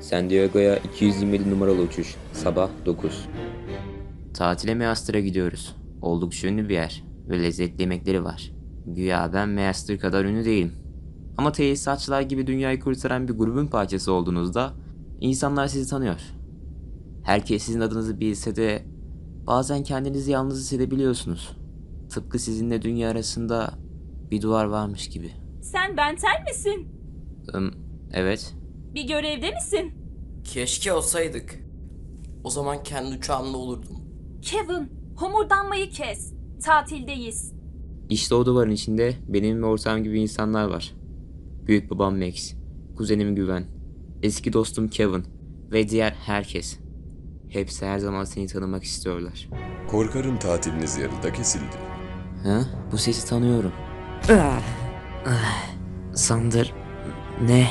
San Diego'ya 227 numaralı uçuş. Sabah 9. Tatile Measter'a gidiyoruz. Oldukça ünlü bir yer ve lezzetli yemekleri var. Güya ben Measter kadar ünlü değilim. Ama tesisatçılar gibi dünyayı kurtaran bir grubun parçası olduğunuzda insanlar sizi tanıyor. Herkes sizin adınızı bilse de bazen kendinizi yalnız hissedebiliyorsunuz. Tıpkı sizinle dünya arasında bir duvar varmış gibi. Sen Bentel misin? Im, evet. Bir görevde misin? Keşke olsaydık. O zaman kendi uçağımda olurdum. Kevin, homurdanmayı kes. Tatildeyiz. İşte o duvarın içinde benim ve ortağım gibi insanlar var. Büyük babam Max, kuzenim Güven, eski dostum Kevin ve diğer herkes. Hepsi her zaman seni tanımak istiyorlar. Korkarım tatiliniz yarıda kesildi. Ha? Bu sesi tanıyorum. Sandır. Ne?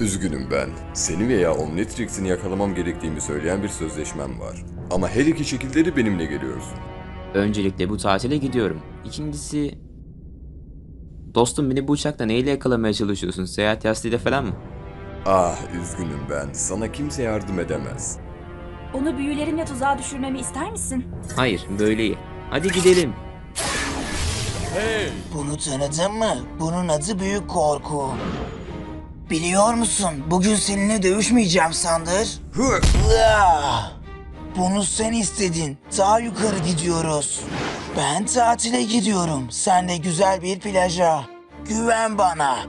Üzgünüm ben. Seni veya Omnitrix'ini yakalamam gerektiğini söyleyen bir sözleşmem var. Ama her iki şekilde de benimle geliyorsun. Öncelikle bu tatile gidiyorum. İkincisi... Dostum beni bu uçakta neyle yakalamaya çalışıyorsun? Seyahat yastığıyla falan mı? Ah üzgünüm ben. Sana kimse yardım edemez. Onu büyülerimle tuzağa düşürmemi ister misin? Hayır, böyle iyi. Hadi gidelim. Bunu tanıdın mı? Bunun adı Büyük Korku. Biliyor musun? Bugün seninle dövüşmeyeceğim Sandır. Bunu sen istedin. Daha yukarı gidiyoruz. Ben tatile gidiyorum. Sen de güzel bir plaja. Güven bana.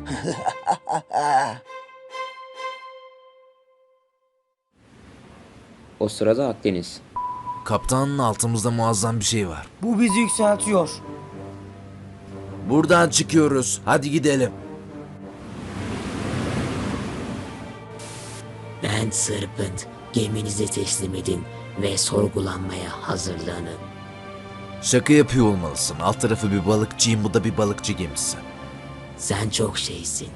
O sırada Akdeniz. Kaptan altımızda muazzam bir şey var. Bu bizi yükseltiyor. Buradan çıkıyoruz. Hadi gidelim. Ben Serpent. Geminizi teslim edin ve sorgulanmaya hazırlanın. Şaka yapıyor olmalısın. Alt tarafı bir balıkçıyım, bu da bir balıkçı gemisi. Sen çok şeysin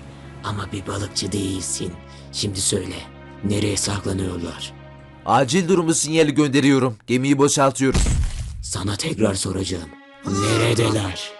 ama bir balıkçı değilsin. Şimdi söyle, nereye saklanıyorlar? Acil durumu sinyali gönderiyorum. Gemiyi boşaltıyoruz. Sana tekrar soracağım. Neredeler?